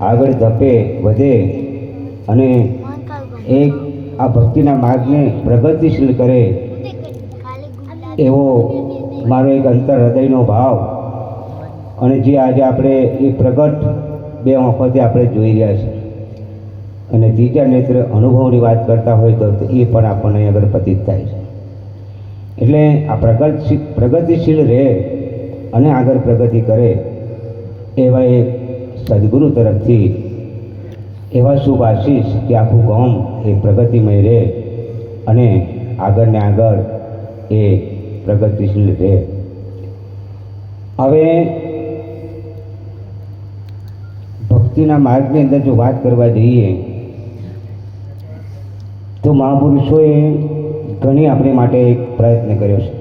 આગળ ધપે, વધે અને એક આ ભક્તિના માર્ગને પ્રગતિશીલ કરે એવો મારો એક અંતર હૃદયનો ભાવ. અને જે આજે આપણે એ પ્રગટ બે વખતે આપણે જોઈ રહ્યા છીએ. અને ત્રીજા નેત્ર અનુભવની વાત કરતા હોય તો એ પણ આપણને આગળ પતિત થાય છે. એટલે આ પ્રગતિશીલ પ્રગતિશીલ રહે અને આગળ પ્રગતિ કરે એવા એક સદગુરુ તરફથી એવા શુભ આશીષ કે આખું ગામ એ પ્રગતિમય રહે અને આગળ ને આગળ એ પ્રગતિશીલ રહે. હવે ભક્તિના માર્ગની અંદર જો વાત કરવા જઈએ, તો મહાપુરુષોએ ઘણી આપણી માટે એક પ્રયત્ન કર્યો છે.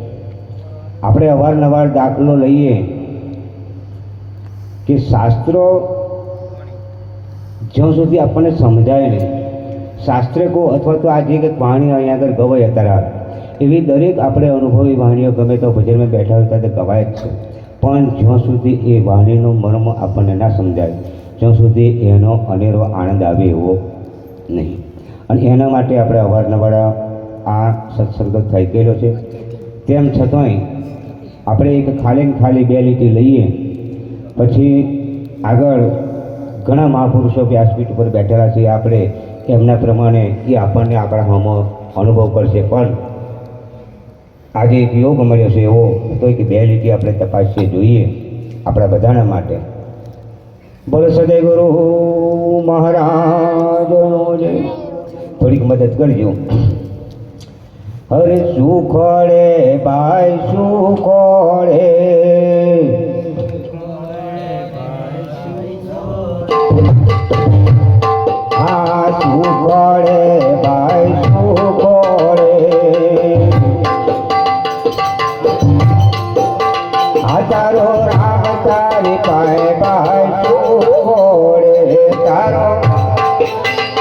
આપણે અવારનવાર દાખલો લઈએ કે શાસ્ત્રો જ્યાં સુધી આપણને સમજાય નહીં, શાસ્ત્રકો અથવા તો આ જે કંઈક વાણી અહીંયા આગળ ગવાય અત્યારે એવી દરેક આપણે અનુભવી વાણીઓ ગમે તો ભજનમાં બેઠા હોય ત્યારે ગવાય જ છે. પણ જ્યાં સુધી એ વાણીનો મર્મ આપણને ના સમજાય, જ્યાં સુધી એનો અનેરો આનંદ આવે એવો નહીં. અને એના માટે આપણે અવારનવાર આ સત્સંગ થઈ ગયેલો છે. તેમ છતાંય આપણે એક ખાલી ને ખાલી બે લીટી લઈએ પછી આગળ ઘણા મહાપુરુષો વ્યાસપીઠ ઉપર બેઠેલા છે. આપણે એમના પ્રમાણે એ આપણને આપણા હમ અનુભવ કરશે. પણ આજે એક યોગ મળ્યો છે એવો, તો એક બે લીટી આપણે તપાસીએ, જોઈએ આપણા બધાના માટે. બોલો સદય ગુરુ મહારાજનો જય થોડીક મદદ કરજો. હરે સુખડે, ભાઈ સુખડે. આ સુખડે ભાઈ સુખડે આ